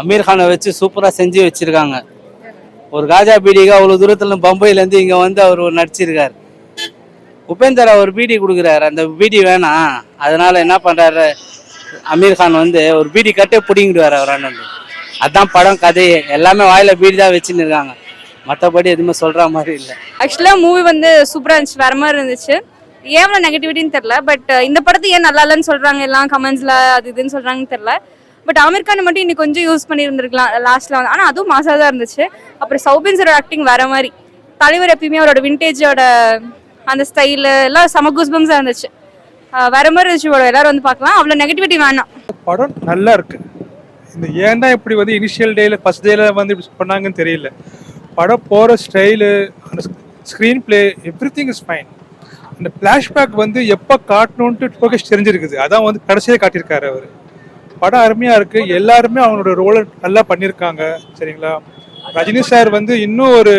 அமீர் கானை வச்சு சூப்பராக செஞ்சு வச்சிருக்காங்க. ஒரு காஜா பீடிக்கு அவ்வளோ தூரத்துல பம்பையிலேருந்து இங்கே வந்து அவர் ஒரு நடிச்சிருக்காரு. உபேந்தர் அவர் பீடி கொடுக்குறாரு. அந்த பீடி வேணாம். அதனால என்ன பண்ணுறாரு அமீர் கான் வந்து ஒரு பீடி கட்டே பிடிங்கிடுவார் அவர் அண்ணன். அதான் படம் கதையே எல்லாமே வாயில பீடி தான் வச்சுன்னு இருக்காங்க. மற்றபடி எதுவுமே சொல்கிற மாதிரி இல்லை. ஆக்சுவலாக மூவி வந்து சூப்பராக இருந்துச்சு. வேற மாதிரி இருந்துச்சு. ஏன் நெகட்டிவிட்டின்னு தெரில பட் இந்த படத்தை ஏன் நல்லா இல்லைன்னு சொல்கிறாங்க எல்லாம் கமெண்ட்ஸில் அது இதுன்னு சொல்கிறாங்கன்னு தெரில பட் அமீர் கான் மட்டும் இன்னைக்கு கொஞ்சம் யூஸ் பண்ணியிருந்திருக்கலாம் லாஸ்ட்டில் வந்து ஆனால் அதுவும் மாசாக தான் இருந்துச்சு. அப்புறம் சௌபின் சாரோட ஆக்டிங் வர மாதிரி. தலைவர் எப்பயுமே அவரோட விண்டேஜோட அந்த ஸ்டைலு எல்லாம் செம கூஸ்பம்ஸாக இருந்துச்சு. வர மாதிரி இருந்துச்சு படம். எல்லாரும் வந்து பார்க்கலாம். அவ்வளோ நெகட்டிவிட்டி வேணாம். படம் நல்லா இருக்கு. இந்த ஏன் தான் இப்படி வந்து இனிஷியல் டேல ஃபர்ஸ்ட் டேல வந்து இப்படி பண்ணாங்கன்னு தெரியல. படம் போகிற ஸ்டைலு அந்த screen play every thing is fine அந்த ஃப்ளாஷ்பேக் வந்து எப்போ காட்டணுன்ட்டு ஃபோக்கஸ் தெரிஞ்சிருக்குது. அதான் வந்து கடைசியாக காட்டியிருக்காரு அவர். படம் அருமையாக இருக்கு. எல்லாருமே அவங்களோட ரோலை நல்லா பண்ணியிருக்காங்க சரிங்களா? ரஜினி சார் வந்து இன்னும் ஒரு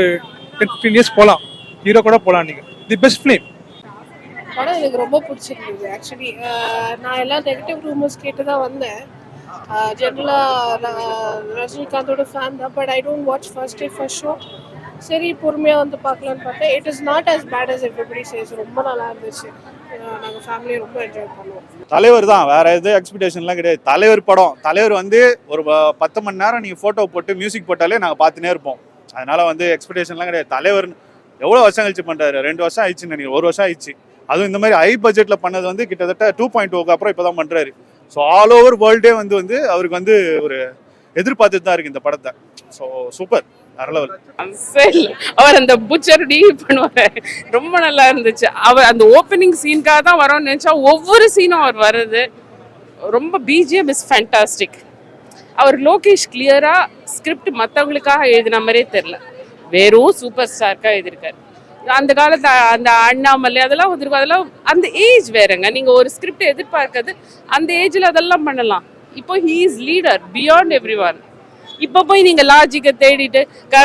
டென் ஃபிஃப்டீன் இயர்ஸ் போகலாம் ஹீரோ கூட போகலாம் நீங்கள் தி பெஸ்ட் ஃபிலிம் படம் எனக்கு ரொம்ப பிடிச்சிருந்தது ஆக்சுவலி நான் எல்லா நெகட்டிவ் ரூமர்ஸ் கேட்டு தான் வந்தேன் ஜென்ரலாக ரஜினிகாந்தோட ஃபேன் தான் but I don't watch first day first show சரி பொறுமையாக வந்து பார்க்கலான்னு பார்த்தேன். It is not as bad as everybody says ரொம்ப நல்லா இருந்துச்சு. நாங்கள் ஃபேமிலியை ரொம்ப என்ஜாய் பண்ணுவோம். தலைவர் தான் வேற எதுவும் எக்ஸ்பெக்டேஷன்லாம் கிடையாது. தலைவர் படம். தலைவர் வந்து ஒரு பத்து மணி நேரம் நீங்கள் ஃபோட்டோ போட்டு மியூசிக் போட்டாலே நாங்கள் பார்த்துனே இருப்போம். அதனால வந்து எக்ஸ்பெக்டேஷன்லாம் கிடையாது. தலைவர் எவ்வளோ வருஷம் கழிச்சு பண்ணுறாரு ரெண்டு வருஷம் ஆயிடுச்சு நினைக்கிறேன். ஒரு வருஷம் ஆயிடுச்சு. அதுவும் இந்த மாதிரி ஹை பட்ஜெட்டில் பண்ணது வந்து கிட்டத்தட்ட டூ பாயிண்ட் டூக்கு அப்புறம் இப்போ தான் பண்ணுறாரு ஸோ ஆல் ஓவர் வேர்ல்டே வந்து வந்து அவருக்கு வந்து ஒரு எதிர்பார்த்துட்டு தான் இருக்கு இந்த படத்தை. ஸோ சூப்பர் அரளவல் அவர் அந்த புச்சர் பண்ணுவார். ரொம்ப நல்லா இருந்துச்சு. அவர் அந்த ஓப்பனிங் சீனுக்காக தான் வரோம்னு நினச்சா ஒவ்வொரு சீனும் அவர் வர்றது ரொம்ப பிஜிஎம் இஸ் ஃபேண்டாஸ்டிக் அவர் லோகேஷ் கிளியராக ஸ்கிரிப்ட் மற்றவங்களுக்காக எழுதின மாதிரியே தெரில வெறும் சூப்பர் ஸ்டார்க்காக எழுதியிருக்காரு. அந்த காலத்து அந்த அண்ணாமலை அதெல்லாம் வந்துருக்கும் அதெல்லாம் அந்த ஏஜ் வேறங்க. நீங்கள் ஒரு ஸ்கிரிப்ட் எதிர்பார்க்கறது அந்த ஏஜில் அதெல்லாம் பண்ணலாம். இப்போ he is leader beyond everyone இப்போ போய் நீங்க லாஜிக்கை தேடிட்டு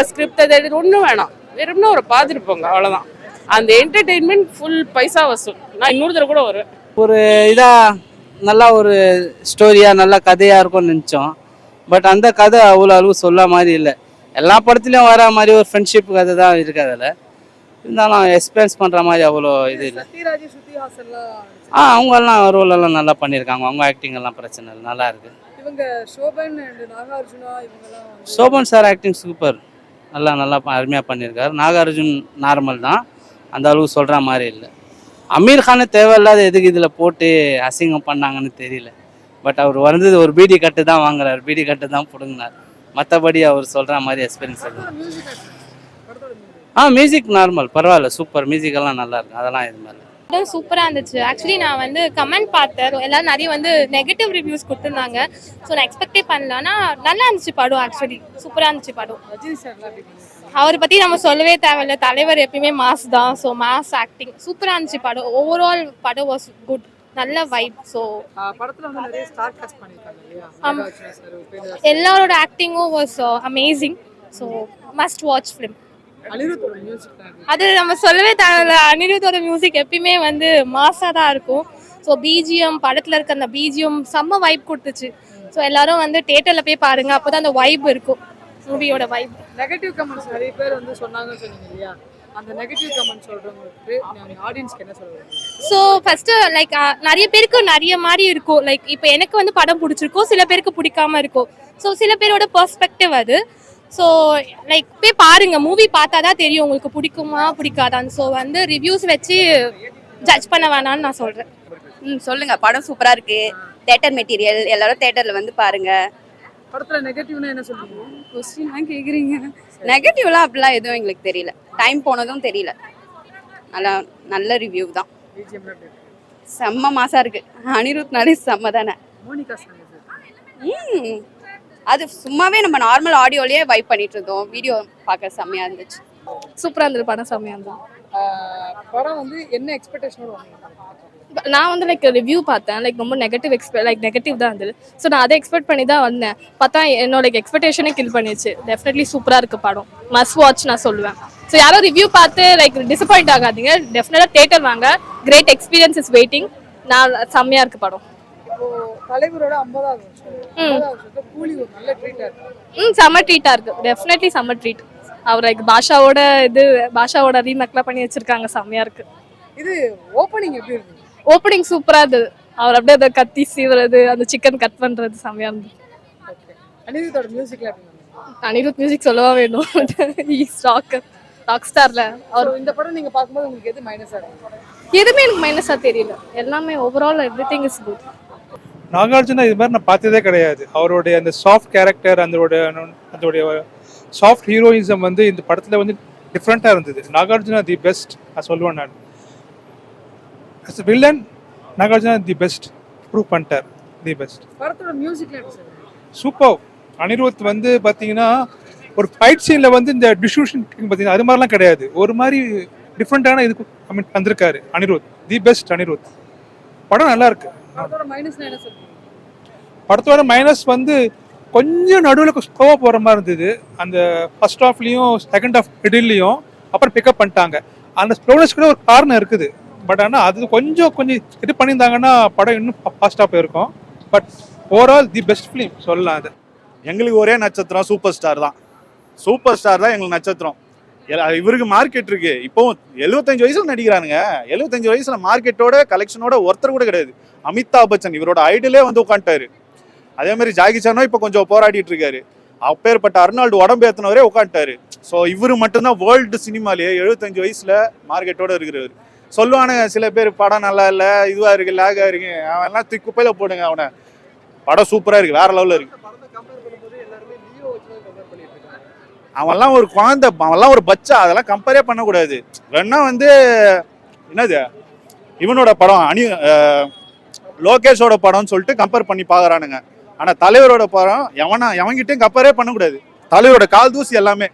ஸ்கிரிப்டை தேடிட்டு ஒன்றும் வேணாம். வெறும்னா ஒரு பார்த்துட்டு போங்க அவ்வளோதான் அந்த என்டர்டெயின்மெண்ட் ஃபுல் பைசா வசூல். நான் இன்னொரு தடவை கூட வருவேன். ஒரு இதாக நல்லா ஒரு ஸ்டோரியாக நல்ல கதையாக இருக்கும்னு நினச்சோம். பட் அந்த கதை அவ்வளோ அளவு சொல்ல மாதிரி இல்லை. எல்லா படத்துலையும் வர மாதிரி ஒரு ஃப்ரெண்ட்ஷிப் கதை தான் இருக்கு அதில். இருந்தாலும் எக்ஸ்பீரியன்ஸ் பண்ணுற மாதிரி அவ்வளோ இது இல்லை. ஆ அவங்கெல்லாம் ரோல் எல்லாம் நல்லா பண்ணியிருக்காங்க. அவங்க ஆக்டிங் எல்லாம் பிரச்சனை இல்லை. நல்லா இருக்கு. இவங்க சோபன் அண்ட் நாகார்ஜுனா இவங்கெல்லாம் சோபன் சார் ஆக்டிங் சூப்பர் நல்லா நல்லா அருமையாக பண்ணியிருக்காரு. நாகார்ஜுன் நார்மல் தான். அந்த அளவுக்கு சொல்கிற மாதிரி இல்லை. அமீர் கானை தேவையில்லாத எதுக்கு இதில் போட்டு அசிங்கம் பண்ணாங்கன்னு தெரியல. பட் அவர் வந்தது ஒரு பீடி கட்டு தான் வாங்குறாரு. பீடி கட்டு தான் பிடுங்கினார். மற்றபடி அவர் சொல்கிற மாதிரி எக்ஸ்பீரியன்ஸ் இல்லை. ஆ மியூசிக் நார்மல் பரவாயில்ல. சூப்பர் மியூசிக் எல்லாம் நல்லா இருக்கு. அதெல்லாம் இது மாதிரி படம் சூப்பராக இருந்துச்சு. ஆக்சுவலி நான் வந்து கமெண்ட் பார்த்தேன். எல்லாரும் நிறைய வந்து நெகட்டிவ் ரிவ்யூஸ் கொடுத்துருந்தாங்க. ஸோ நான் எக்ஸ்பெக்டே பண்ணல. ஆனால் நல்லா இருந்துச்சு படம் ஆக்சுவலி சூப்பராக இருந்துச்சு படம். அவரை பற்றி நம்ம சொல்லவே தேவையில்ல. தலைவர் எப்பயுமே மாஸ் தான். ஸோ மாஸ் ஆக்டிங் சூப்பராக இருந்துச்சு படம். ஓவரால் படம் வாஸ் குட் நல்ல வைப் ஸோ எல்லாரோட ஆக்டிங்கும் was amazing so must watch film அது. நம்ம சொல்லவே தேவையில்ல. அனிருத்தோட மியூசிக் எப்பயுமே வந்து மாஸாக தான் இருக்கும். ஸோ பிஜிஎம் படத்தில் இருக்க அந்த பிஜிஎம் செம்ம வைப் கொடுத்துச்சு. ஸோ எல்லாரும் வந்து தேட்டரில் போய் பாருங்க. அப்போ தான் அந்த வைப் இருக்கும். மூவியோட வைப் நெகட்டிவ் கமெண்ட்ஸ் நிறைய பேர் வந்து சொன்னாங்கன்னு சொன்னீங்க இல்லையா? அந்த நெகட்டிவ் கமெண்ட் சொல்றவங்களுக்கு ஆடியன்ஸ்க்கு என்ன சொல்லுவீங்க? ஸோ ஃபஸ்ட்டு லைக் நிறைய பேருக்கு நிறைய மாதிரி இருக்கும். லைக் இப்போ எனக்கு வந்து படம் பிடிச்சிருக்கும். சில பேருக்கு பிடிக்காம இருக்கும். ஸோ சில பேரோட பெர்ஸ்பெக்டிவ் அது. ஸோ லைக் போய் பாருங்க மூவி பார்த்தா தான் தெரியும் உங்களுக்கு பிடிக்குமா பிடிக்காதான்னு. ஸோ வந்து ரிவ்யூஸ் வச்சு ஜட்ஜ் பண்ண வேணாம்னு நான் சொல்கிறேன் ம் சொல்லுங்க. படம் சூப்பரா இருக்கு. தேட்டர் மெட்டீரியல் எல்லாரும் தேட்டர்ல வந்து பாருங்க. படத்துல நெகட்டிவ்னா என்ன சொல்லுவீங்க? கொஸ்டின்லாம் கேக்குறீங்க. நெகட்டிவ்லாம் அப்படிலாம் எதுவும் எங்களுக்கு தெரியல. டைம் போனதும் தெரியல. நல்லா நல்ல ரிவ்யூ தான். செம்ம மாசா இருக்கு. அனிருத்னாலே செம்ம தானே. ம். அது சும்மாவே நம்ம நார்மல் ஆடியோலயே வைப் பண்ணிட்டு இருந்தோம் வீடியோ பார்க்க செம்மையா இருந்துச்சு. சூப்பராக இருந்தது படம் செம்மையாக இருந்தது. படம் வந்து என்ன எக்ஸ்பெக்டேஷனோட நான் வந்து லைக் ரிவ்யூ பார்த்தேன். லைக் ரொம்ப நெகட்டிவ் எக்ஸ்பெக்ட் லைக் நெகட்டிவ் தான் இருந்தது. ஸோ நான் அதை எக்ஸ்பெக்ட் பண்ணி தான் வந்தேன். பார்த்தா என்னோட எக்ஸ்பெக்டேஷனே கில் பண்ணிச்சு டெஃபினெட்லி சூப்பராக இருக்கு படம். மஸ்ட் வாட்ச் நான் சொல்லுவேன். ஸோ யாரும் ரிவ்யூ பார்த்து லைக் டிசப்பாயிண்ட் ஆகாதீங்க. டெஃபினட்டாக தேட்டர் வாங்க. கிரேட் எக்ஸ்பீரியன்ஸ் இஸ் வெயிட்டிங் நான் செம்மையாக இருக்கு படம். தலைவரோட ஐம்பதாவது வருஷம். கூலி ஒரு நல்ல ட்ரீட்டா இருக்கு. ம் செம்ம ட்ரீட்டாக இருக்கு. டெஃபினெட்லி செம்ம ட்ரீட் அவர் லைக் பாஷாவோட இது பாஷாவோட ரீமேக்லாம் பண்ணி வச்சிருக்காங்க. செம்மையா இருக்கு. இது ஓப்பனிங் எப்படி இருக்கு ஓப்பனிங் சூப்பராக இருந்தது. அவர் அப்படியே அந்த கத்தி சீவுறது அந்த சிக்கன் கட் பண்றது செம்மையா இருந்தது. அனிருத்தோட மியூசிக்ல? அனிருத் மியூசிக் சொல்லவா வேணும்? ராக் ராக் ஸ்டார்ல அவர் இந்த படம் நீங்க பார்க்கும்போது உங்களுக்கு எது மைனஸா எதுவுமே எனக்கு மைனஸாக தெரியல. எல்லாமே overall everything is good Nagarjuna இது மாதிரி நான் பார்த்ததே கிடையாது. அவருடைய அந்த சாஃப்ட் கேரக்டர் அதோட அதோடைய சாஃப்ட் ஹீரோயிசம் வந்து இந்த படத்தில் வந்து டிஃப்ரெண்ட்டாக இருந்தது. நாகார்ஜுனா தி பெஸ்ட் நான் சொல்லுவேன் நான். As villain Nagarjuna the best prove பண்ணிட்டார். The best? சூப்பர் அனிருத் வந்து பார்த்தீங்கன்னா ஒரு ஃபைட் சீனில் வந்து இந்த டிஸ்ட்ரிபியூஷன் பார்த்தீங்கன்னா அது மாதிரிலாம் கிடையாது. ஒரு மாதிரி டிஃப்ரெண்ட்டான இதுக்கு ஐ மீன் வந்திருக்காரு. அனிருத். The best Anirudh. படம் நல்லா இருக்கு. படத்தோட மைனஸ் வந்து கொஞ்சம் நடுவில் ஸ்லோவாக போகிற மாதிரி இருந்தது. அந்த ஃபர்ஸ்ட் ஹாஃப்லேயும் செகண்ட் ஹாஃப் மிடில்லையும் அப்புறம் பிக்கப் பண்ணிட்டாங்க. அந்த ஸ்லோனஸ் கூட ஒரு காரணம் இருக்குது. பட் ஆனால் அது கொஞ்சம் கொஞ்சம் இது பண்ணியிருந்தாங்கன்னா படம் இன்னும் ஃபாஸ்ட்டாக போயிருக்கும். But overall the best film சொல்லலாம் அது. எங்களுக்கு ஒரே நட்சத்திரம் சூப்பர் ஸ்டார் தான். சூப்பர் ஸ்டார் தான் எங்களுக்கு நட்சத்திரம். இவருக்கு மார்க்கெட் இருக்கு. இப்போ எழுபத்தஞ்சு வயசுல நடிக்கிறானுங்க. எழுபத்தஞ்சு வயசுல மார்க்கெட்டோட கலெக்ஷனோட ஒருத்தர் கூட கிடையாது. அமிதாப் பச்சன் இவரோட ஐடியலே வந்து உட்காந்துட்டாரு. அதே மாதிரி ஜாகி சானோ இப்போ கொஞ்சம் போராடிட்டு இருக்காரு. அப்பேற்பட்ட அர்னால்டு உடம்பு ஏத்தினவரே உட்காந்துட்டாரு. ஸோ இவரு மட்டும்தான் வேர்ல்டு சினிமாலேயே எழுபத்தஞ்சு வயசுல மார்க்கெட்டோட இருக்கிறவர். சொல்லுவானுங்க சில பேர் படம் நல்லா இல்லை இதுவா இருக்கு லேகா இருக்கு. அவன் எல்லாம் தூக்கி போடுங்க அவனை. படம் சூப்பரா இருக்கு வேற லெவல்ல இருக்கு. அவன்லாம் ஒரு குழந்தை அவன்லாம் ஒரு பச்சா அதெல்லாம் கம்பேரே பண்ணக்கூடாது. வேணா வந்து என்னது? இவனோட படம் அணி லோகேஷோட படம்னு சொல்லிட்டு கம்பேர் பண்ணி பார்க்குறானுங்க. ஆனால் தலைவரோட படம் எவனா எவன்கிட்டயும் கம்பேரே பண்ணக்கூடாது. தலைவரோட கால் தூசி எல்லாமே.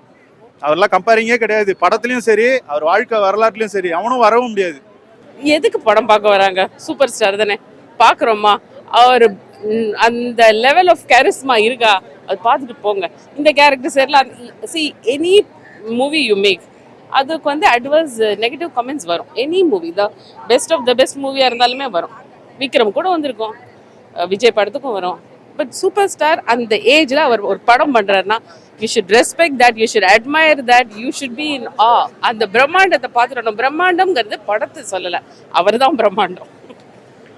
அதெல்லாம் கம்பேரிங்கே கிடையாது. படத்துலையும் சரி அவர் வாழ்க்கை வரலாற்றுலையும் சரி அவனும் வரவும் முடியாது. எதுக்கு படம் பார்க்க வராங்க? சூப்பர் ஸ்டார் தானே. பார்க்குறோமா? அவர் அந்த லெவல் ஆஃப் கேரிஸ்மா இருக்கா? அது பார்த்துட்டு போங்க. இந்த character சரிலாம் see any movie you make அதுக்கு வந்து அட்வர்ஸ் நெகட்டிவ் கமெண்ட்ஸ் வரும். Any movie the best of the best மூவியாக இருந்தாலுமே வரும். விக்ரம் கூட வந்திருக்கும். விஜய் படத்துக்கும் வரும். பட் சூப்பர் ஸ்டார் அந்த ஏஜில் அவர் ஒரு படம் பண்ணுறாருன்னா you should respect that you should admire that you should be in ah அந்த பிரம்மாண்டத்தை பார்த்துடணும் பிரம்மாண்டம்ங்கிறது படத்தை சொல்லலை. அவர் தான் பிரம்மாண்டம்.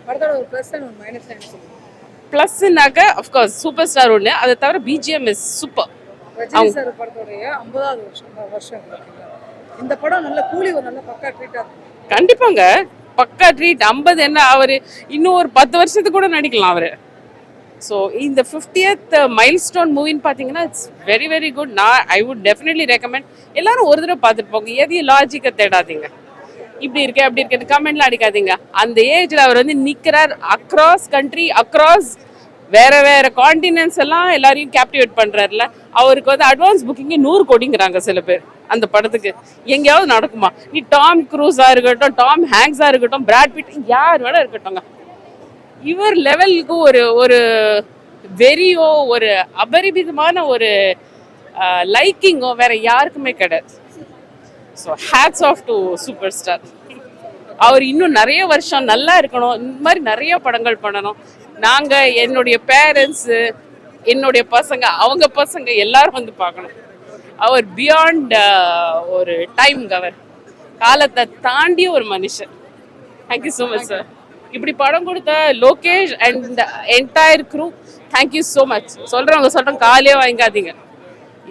படத்தோட ஒரு ப்ளஸ் அண்ட் ஒரு மைனஸ் ப்ளஸ்னாக்க அஃப்கோர்ஸ் சூப்பர் ஸ்டார் ஒன்று அதை தவிர BGM is super Rajini sir படத்தோடைய ஐம்பதாவது வருஷம் வருஷம். இந்த படம் நல்ல கூலி ஒரு நல்ல பக்கா ட்ரீட்டா இருக்கு. கண்டிப்பாங்க. பக்கா ட்ரீட் ஐம்பது என்ன அவர்? இன்னும் ஒரு பத்து வருஷத்துக்கு கூட நடிக்கலாம் அவர். ஸோ இந்த ஃபிஃப்டியத் மைல் ஸ்டோன் மூவின்னு பார்த்தீங்கன்னா இட்ஸ் வெரி வெரி குட் நான் ஐ வுட் டெஃபினெட்லி ரெக்கமெண்ட் எல்லாரும் ஒரு தடவை பார்த்துட்டு போங்க. எதையும் லாஜிக்கை தேடாதீங்க. இப்படி இருக்கு அப்படி இருக்கு கமெண்ட்லாம் அடிக்காதீங்க. அந்த ஏஜ்ல அவர் வந்து நிக்கிறார் அக்ராஸ் கண்ட்ரி அக்ராஸ் வேற வேற காண்டினென்ட்ஸ் எல்லாம் எல்லாரையும் கேப்டிவேட் பண்றாருல அவருக்கு வந்து அட்வான்ஸ் புக்கிங்கே நூறு கோடிங்கிறாங்க சில பேர் அந்த படத்துக்கு. எங்கேயாவது நடக்குமா? நீ டாம் க்ரூஸா இருக்கட்டும் டாம் ஹேங்ஸா இருக்கட்டும் பிராட் பிட் யார் வேணா இருக்கட்டும்ங்க. இவர் லெவலுக்கு ஒரு ஒரு வெறியோ ஒரு அபரிமிதமான ஒரு லைக்கிங்கோ வேற யாருக்குமே கிடையாது. So hats off to super star அவர் இன்னும் நிறைய வருஷம் நல்லா இருக்கணும். இந்த மாதிரி நிறைய படங்கள் பண்ணணும். நாங்கள் என்னுடைய பேரண்ட்ஸு என்னுடைய பசங்க அவங்க பசங்க எல்லாரும் வந்து பார்க்கணும். அவர் பியாண்ட் uh, ஒரு டைம் கவர் காலத்தை தாண்டி ஒரு மனுஷன். தேங்க்யூ ஸோ மச் சார் இப்படி படம் கொடுத்த Lokesh and entire crew thank you so much சொல்கிறவங்க சொல்கிறோம் காலையே வாங்காதீங்க.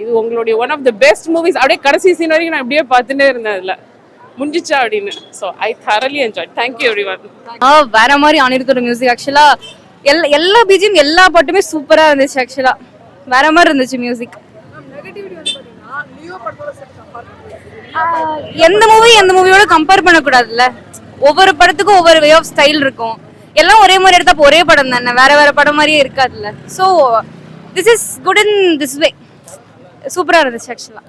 இது உங்களுடைய one of the best movies அப்படியே கடைசி சீன் வரைக்கும் நான் இப்படியே பார்த்துட்டே இருந்தேன் அதில். முடிஞ்சிச்சா அப்படின்னு. So I thoroughly enjoy thank you everyone ah வேற மாதிரி அனிருத்தோட மியூசிக் ஆக்சுவலா எல்லா எல்லா பீஜியும் எல்லா பாட்டுமே சூப்பரா இருந்துச்சு ஆக்சுவலா வேற மாதிரி இருந்துச்சு மியூசிக் எந்த மூவி எந்த மூவியோட கம்பேர் பண்ணக்கூடாதுல்ல. ஒவ்வொரு படத்துக்கும் ஒவ்வொரு வே ஆஃப் ஸ்டைல் இருக்கும். எல்லாம் ஒரே மாதிரி எடுத்தா ஒரே படம் தானே. வேற வேற படம் மாதிரியே இருக்காதுல்ல. So this is good in this way சூப்பரா இருந்துச்சு ஆக்சுவலா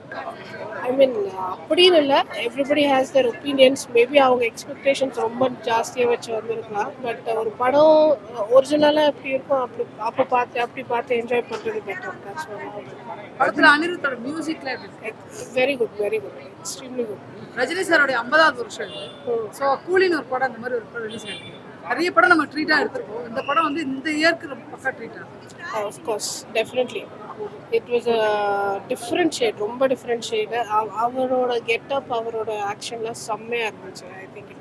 ஐ மீன் அப்படின்னு இல்லை. Everybody has their opinions maybe அவங்க எக்ஸ்பெக்டேஷன்ஸ் ரொம்ப ஜாஸ்தியாக வச்சு வந்திருக்கலாம். பட் ஒரு படம் ஒரிஜினலாக எப்படி இருக்கும் அப்படி அப்போ பார்த்து அப்படி பார்த்து என்ஜாய் பண்ணுறது பெட்டர் மியூசிக்ல இருக்கு? Very good very good extremely good Rajini சாரோட ஐம்பதாவது வருஷம் ஸோ கூலின்னு ஒரு படம் அந்த மாதிரி ஒரு படம் ரிலீஸ் ஆயிருக்கு. நிறைய படம் நம்ம ட்ரீட்டா எடுத்திருக்கோம். இந்த படம் வந்து இந்த இயருக்கு ரொம்ப பக்கா ட்ரீட்டா of course definitely it was a different shade ரொம்ப டிஃப்ரெண்ட் ஷேடு அவரோட கெட்டப் அவரோட ஆக்ஷன்லாம் செம்மையாக இருந்துச்சு. I think it